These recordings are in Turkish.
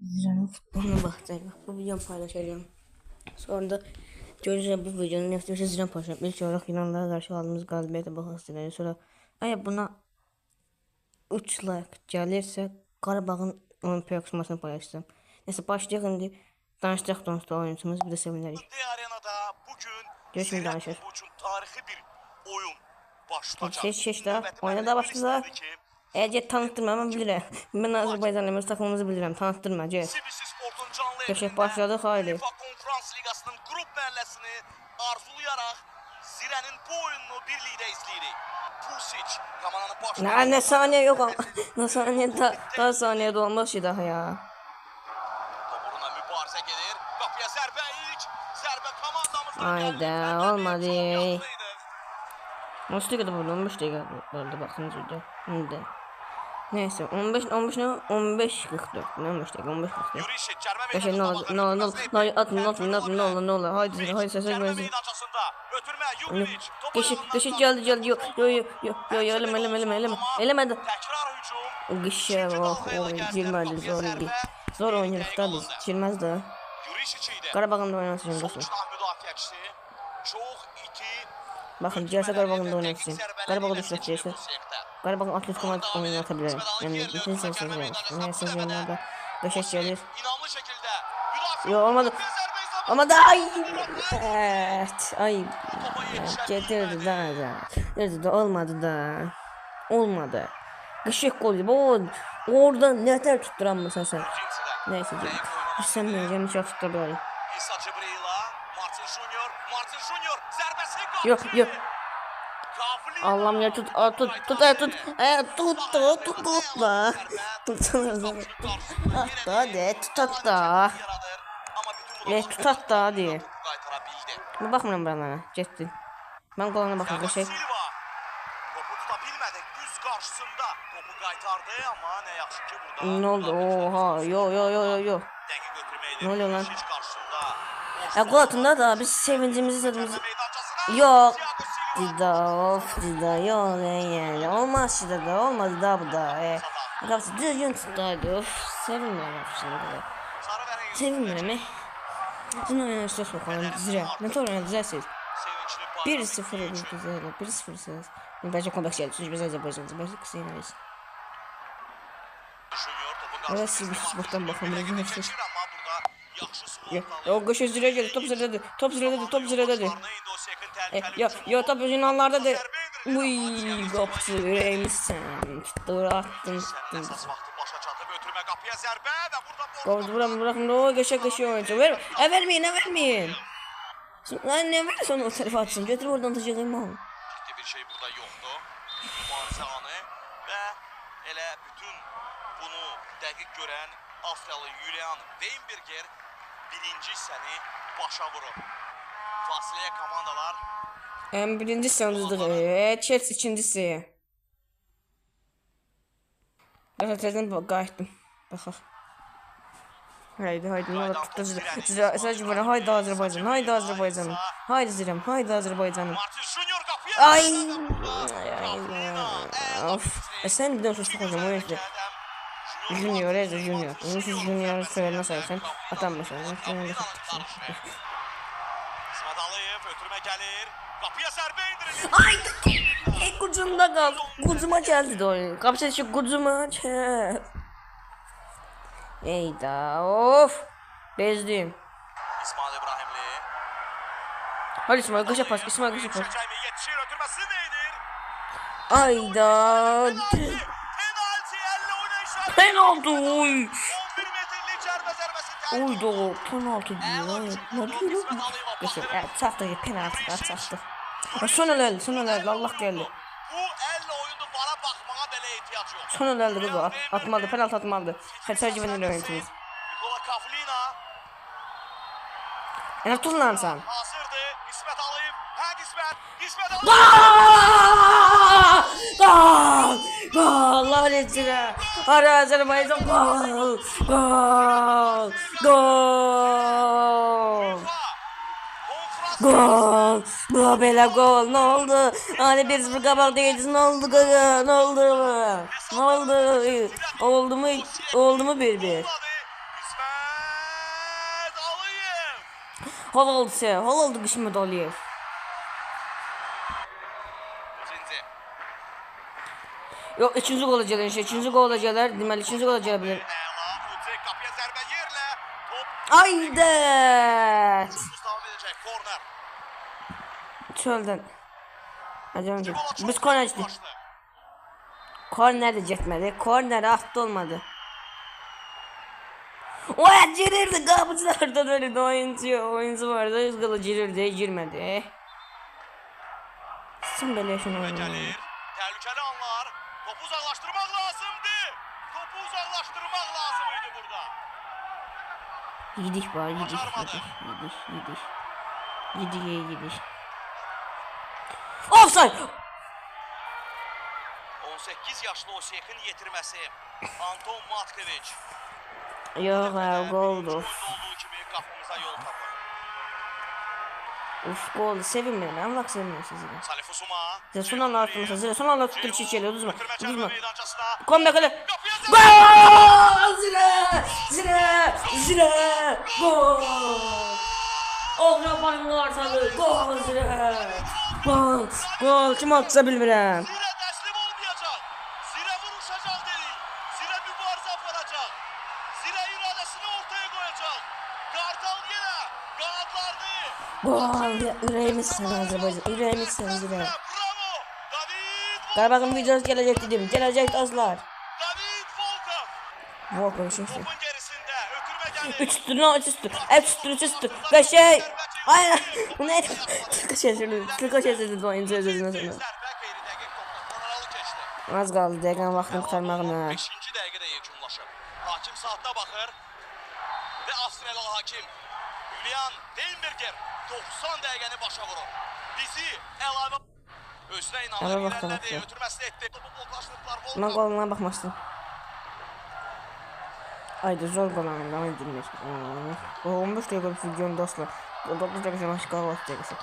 Zira'nın futboluna bakacağız. Bu videomu paylaşacağım. Sonra da göreceğiz bu videonun nefsi Zira paylaşacağım. İlk olarak Yunanlara karşı aldığımız galibiyete bakacağız. Sonra eğer buna 3 like gelirse Qarabağın olimpiyat kumasını paylaşacağım. Neyse başlayalım indi. Danışacaq danışda oyuncumuz bir de seviniriz. Arenada bugün danışır. tarixi bir oyun başlayacaq. Seç, seç daha. Oyuna mənim daha Eğer tanıtırma ben bilirim. Ben Azerbaycanlı öz takımımızı bilirim. Tanıtırma. Get. CBC Sportun canlı Köşek efirində başladı, haydi. Konferans Liqasının qrup mərhələsini arzulayaraq Zirənin bu oyununu birlikdə izləyirik. Pusic komandanın başına Ne, ne saniye yok ama. ne saniye da, daha saniye de olmaz ki daha ya. Toporuna mübarizə gedir. Qapıya zərbə ilk. Zərbə komandamızdan Hayda, gəldi. Olmadı. yaxşıydı. Muslika da burada 15 Neyse 15 15 ne? 15 44 ne 15 dakika? 15 44. Yurişit cərmə Beşe ne olur ne olur ne olur ne olur atın ne olur ne olur haydi haydi sese. Topu Geçit geçit geldi geldi. Yo yo yo yo yo yo eleme eleme eleme. Eleme elemedi. Təkrar hücum. Gışya oh oh girmedi zor değil. Zor oynuyoruz tabi girmez de. Yurişic idi. Qarabağın da oynasın Sol dostum. Bakın Cerse Qarabağın da oynasın. Qarabağ düşürək Cerse. Qarabağın Atletico Madrid oynatabilirim. Yəni bütün sensasiyalar. Neyse onlarda qəşəng gəlir. İnamlı şəkildə müdafiə. Yo olmadı. Ama da ay. Evet. Ay. Getirdi da da. Getirdi de olmadı da. Olmadı. Gışık gol. Bu orada neler tutturamıyorsun sen. Neyse canım. Benim hiç tutturabilirim. Yok yok. Allah'ım ya tut a, tut tut a, tut a, tut tut tut tut da. Tutsana At da hadi tut at da. E tut at da hadi. Bir bakmıyorum bana. Getdin. Ben koluna bakın Thiago şey. Topu tuta bilmədi. Düz qarşısında topu qaytardı, amma nə yaxşı ki burada. Ne oldu? Oha yo yo yo yo yo. Ne oluyor lan? Ya gol atında da biz sevincimizi tadımızı... Yok. Dida of Dida yok yani. Olmaz Dida da olmadı da bu da. E, Kapısı düzgün tuttu hadi of. Sevinmiyorum şimdi. Sevinmiyorum e. Şimdi oynayan söz bakalım. Zira. Ne kadar oynadı sevincli 1-0 oldu güzel. 1-0 siz. Bence comeback geldi. Çünkü biz kısa yenemeyiz. Junior topun Evet qarşısında. siz bir sporttan bakalım. Amma burada yaxşı Ya, o koşu ziraya geldi. Top zirada. Top zirada. Top zirada. E, ya, ya tabi finallarda da Uy, qapıcı ürəyimizsən. Tutdur, attın, tutdun. Qovdu, vuram, vuram. O, qəşək, qəşək oyuncu. Ver, e, ə, verməyin, ə, e, verməyin. Lan ne versen o tarafa atsın. Götür oradan taşıyacağım al. Ciddi bir şey burada yoktu. Mübarizə anı ve elə bütün bunu dəqiq görən Avstriyalı Julian Weinberger birinci səni başa vurub. Fasiləyə komandalar En birinci sandığı. E, Chelsea ikincisi. Gazeteden. Bak bak. Haydi haydi tuttu zira. Zira sadece bana haydi Azerbaycan. Haydi Azerbaycan. Haydi Zirem. Haydi qapıya Ay. Of. E sen bir de suçlu hocam o yüzden. Junior, Junior. Bunu siz Junior söylerine sayarsan Aliyev ötürmə gəlir. Qapıya zərbə endirilir. Ay e, kucumda kal. Kucuma geldi de oyun. Kapısı şu kucuma gel. Eyda of. Bezdim. İsmail İbrahimli. Hadi İsmail kaça pas. İsmail pas. Şəkaymi yetişir ötürməsi neydir? Ayda. Oynayışlar. Penaltı zərbəsi təhlükə. Oy da penaltı diyor. Ne diyor? Baxır. Evet çaktı penaltı çaktı. Son el son el Allah geldi. Bu elle oyundu vara baxmağa belə ehtiyac yox. Son el kız o. Atmadı penaltı atmadı. Hadi sadece benim oyuncumuz. Nikola Kaflina Yani tut lan sen. hazırdı. İsmet Aliyev. Hadi İsmet. İsmet Aliyev. Gol! Gol! Allah rezil. Hadi Azerbaycan gol! Gol! Gol! Gol! Bu bela gol ne oldu? Hani bir sıfır kabak değiliz ne oldu gaga ne oldu? Ne oldu? Oldu mu? Oldu mu bir bir? Hol oldu sen. Hol oldu Kışmet Aliyev. Bilər. Əla. Ucek kapıya zərbə yerlə. Top Ayda! Yunus davam edəcək. Korner. Çöldən. Acaba Gol açmaq biz korner başladı. Korner de getmədi. Korner attı olmadı. Oya girirdi kapıcılardan öyle oyuncu oyuncu vardı kılı girirdi girmedi. Sen böyle şunu Və Yedik var Başarmadı. yedik yedik yedik. Yedik yedik. Offside! 18 yaşlı Osekin yetirməsi. Anton qapımıza yol tapır. Uf goldu sevinmiyorum ben bak sevinmiyorum sizi. Salif Usuma. Size son anda attım size son anda tuttur çiçeğiyle çərmə meydançasına. Kombe kale. Gol! Zira! Zira! Zira! Gol! Avrupanın ortalığı gol zira! Gol! Gol! Kim atsa bilmirəm. Zirə təslim olmayacaq. Zirə vuruşacaq dedik. Zirə mübarizə aparacaq. Zirə iradəsini ortaya qoyacaq. Qartal yenə qanadlarını. Gol! Ya, Yüreğimiz sen Azerbaycan. Yüreğimiz sen zira. Bravo. David Qarabağın videosu gelecek dedim. Gelecek dostlar. Vur konuşursun. Üçtür, no, üçtür, üçtür, üçtür, kaşey. Aynen. Bu ne? Türk sesini, Türk sesini oyuncu özünə sənə. Az qaldı dəqiqən vaxtını qurtarmağına. 5-ci dəqiqədə yekunlaşıb. Hakim saata baxır. Və Avstriyalı hakim Julian Demberger 90 dəqiqəni başa vurur. Bizi əlavə özünə inanır, irəlilədi, ötürməsini etdi. Topu bloklaşdırdılar. Mən qoluna baxmışdım. Ayda zor qalanım da mən dinmir. 15 dəqiqə videonun dostlar. 9 dəqiqə başqa vaxt dəqiqəsi.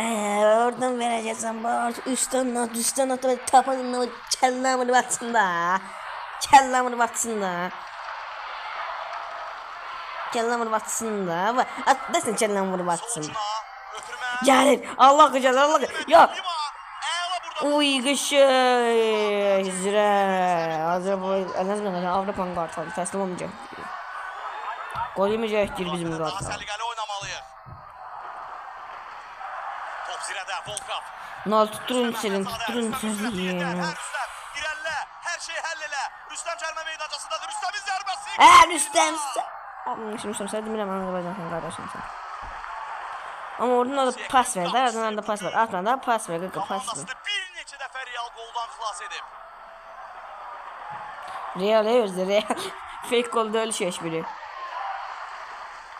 Eee oradan verəcəksən bax üstten at üstten at və tapanın o kəlləmini batsın da. Kəlləmini batsın da. Kəlləmini batsın da. At desən kəlləmini batsın. Gəlir. Allah qıcaz Allah. Ya Lima, Əla burada. Uy qışık. Zirə. Azərbaycan, Azərbaycan Avropanın qartalı təslim olmayacaq. Gol yeməyəcəkdir bizim Volkov. Nal tutturun senin, tutturun senin. şeyi həll elə. Rüstəm cəlmə meydancasındadır, Rüstəmin zərbəsi. Hə, Rüstəm. Şimdi Rüstəm sən demirəm Azərbaycan sən qardaşımsan. Amma oradan da pas ver, də oradan da pas ver. Atma da pas ver, qıqı pas ver. Real özü Real. Fake golda ölüşüyor biri.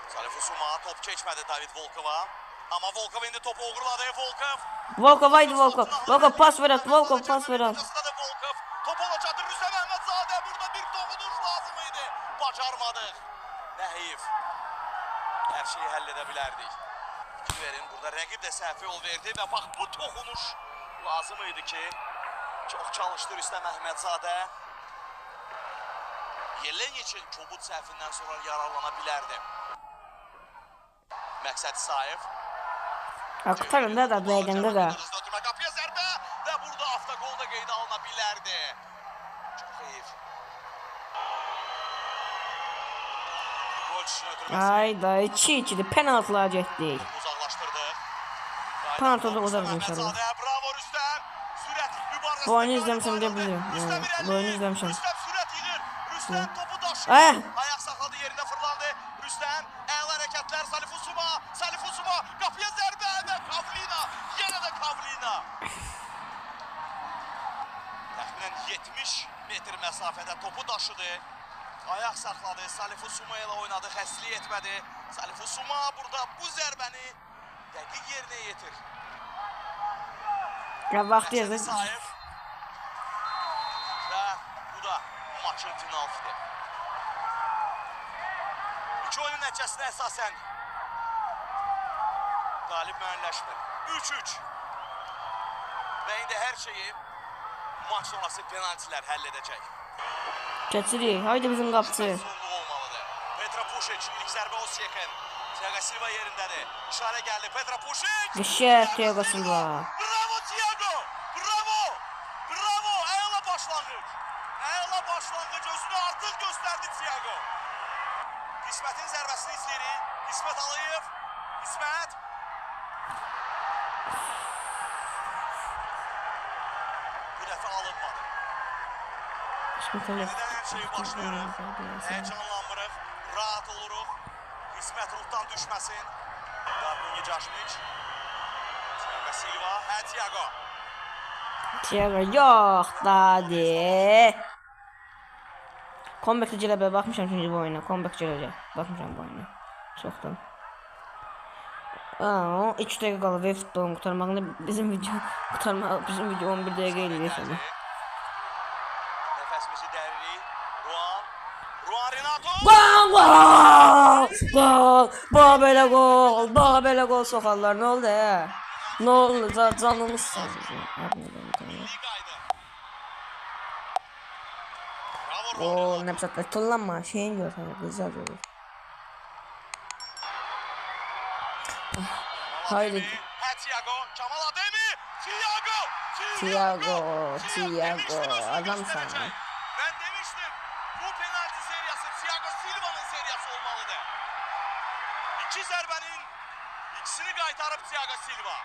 Salif Usuma top keçmədi David Volkova. Amma Volkov indi topu uğurladı Volkov. Volkov haydi Volkov. Volkov pas ver at, Volkov pas ver at. Meydancasındadır Volkov. Top ona çatır Rüstəm Əhmədzadə. Burada bir toxunuş lazım idi. Bacarmadıq. Nə heyif. Hər şeyi. Fikir verin, burada rəqib də səhvi yol verdi və bax bu toxunuş lazım idi ki, çox çalışdı Rüstəm Əhmədzadə. Yeleniçin kobud səhvindən sonra yararlana bilərdi. Məqsəd Sayev. Aktarın da dəqiqəndə də. Qapıya zərbə və burada avtogol da qeydə alına bilərdi. Çox heyif. Gol üçün ötürməsi. Ay da 2-2'dir. Penaltılar getdik. Uzaqlaşdırdı. Penaltı da uzaq Rüstəm inşallah. Əhmədzadə, Bravo Rüstəm. Sürət mübarizəsində Bu oyunu izləmişəm deyə irəli. bu oyunu izləmişəm. Rüstəm topu daşıdı. Eh. Ayaq saxladı yerində fırlandı. Rüstəm əla hərəkətlər Salif Usuma. Salif Usuma qapıya zərbə və Kavlina. Yenə də Kavlina. Təxminən 70 metr məsafədə topu daşıdı. Ayaq saxladı. Salif Usuma ilə oynadı. Xəstəlik etmədi. Salif Usuma burada bu zərbəni dəqiq yerinə yetir. Ya Məqsədi yazır. Maçın final fiti. İki oyunun nəticəsinə əsasən qalib müəyyənləşmir. 3-3. Və indi hər şeyi maç sonrası penaltilər həll edəcək. Keçirik. Haydi bizim qapçı. Petra Pušić ilk zərbə Osyekin. Thiago Silva yerindədir. İşarə gəldi. Petra Pušić. Geçer Thiago Silva. Bravo Thiago! Bravo! Bravo! Əla başlanğıc. Əla başlanğıc özünü artıq göstərdi Thiago. İsmətin zərbəsini izləyirik. İsmət Aliyev. İsmət. Bu dəfə alınmadı. İsmet Ali. Yenidən hər şeyi başlayırıq. Həyəcanlanmırıq. Rahat oluruq. İsmət ruhdan düşməsin. Darbunya Caşmiç. Thiago Silva. Hə Thiago. Thiago yok da de. Comeback Celebe'ye bakmışam çünkü bu oyuna. Comeback Celebe'ye bakmışam bu oyuna. Çoktan. Aa, o 3 dakika kaldı ve futbolun kurtarmakla bizim video kurtarma bizim video 11 dakika geliyor Renato. Gol gol gol bu böyle gol bu böyle gol sokarlar ne oldu ya ne oldu Can- canımız sağ olsun. O Ruan. ne yapacaklar tullanma şeyin görsen güzel olur haydi Hə Thiago. Thiago. Göstərəcək. ya. Ben demiştim. Bu penaltı seriyası Thiago Silva'nın seriyası olmalıdır. İki zərbənin ikisini qaytarıb Thiago Silva.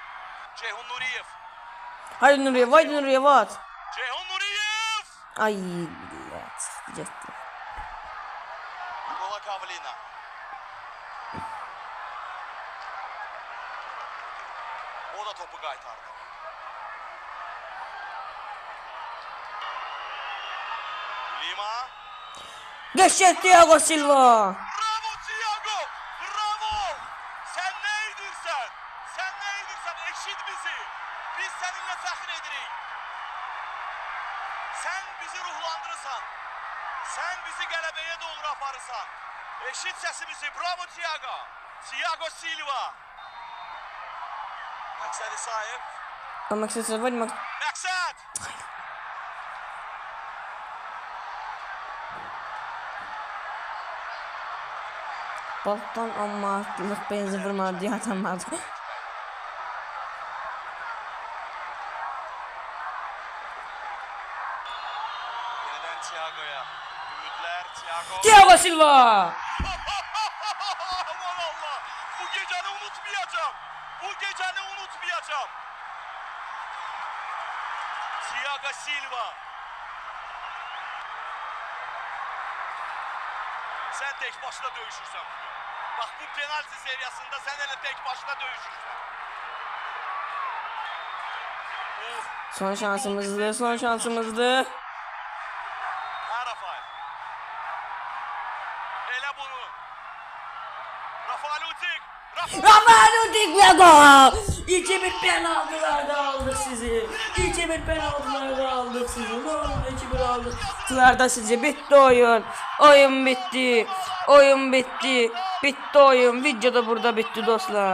Ceyhun Nuriyev. haydi Nuriye haydi Nuriye vat Ceyhun Nuriyev. ay ya çıktı gitti Nikola Kavlina. O da topu qaytardı. Lima. geçecek Thiago Silva Bravo Thiago! Bravo! Sen neydirsen? Sen neydirsen? Eşit bizi. Biz seninle fəxr edirik. Sen bizi ruhlandırırsan. Sen bizi qələbəyə doğru aparırsan. Eşit səsimizi. Bravo Thiago! Thiago Silva. Məqsəd İsayev. ama kısa var mı Məqsəd! Baltan ama artık benzi vurmadı diye atamadı. Thiago Silva! Aman Allah! Bu gecəni Bu gecəni unutmayacağım. Thiago Silva. Sen tek başına dövüşürsən bugün. Bak bu penaltı seriyasında sen hele tek başına dövüşürsən. Oh, Son şansımızdı, son şansımızdı. Gol! 2-1 penaltılarda aldık sizi. 2-1 penaltılarda aldık sizi. Ne oldu 2-1 aldık. Penaltılarda sizi bitti oyun. Oyun bitti. Oyun bitti. Bitti oyun. Video da burada bitti dostlar.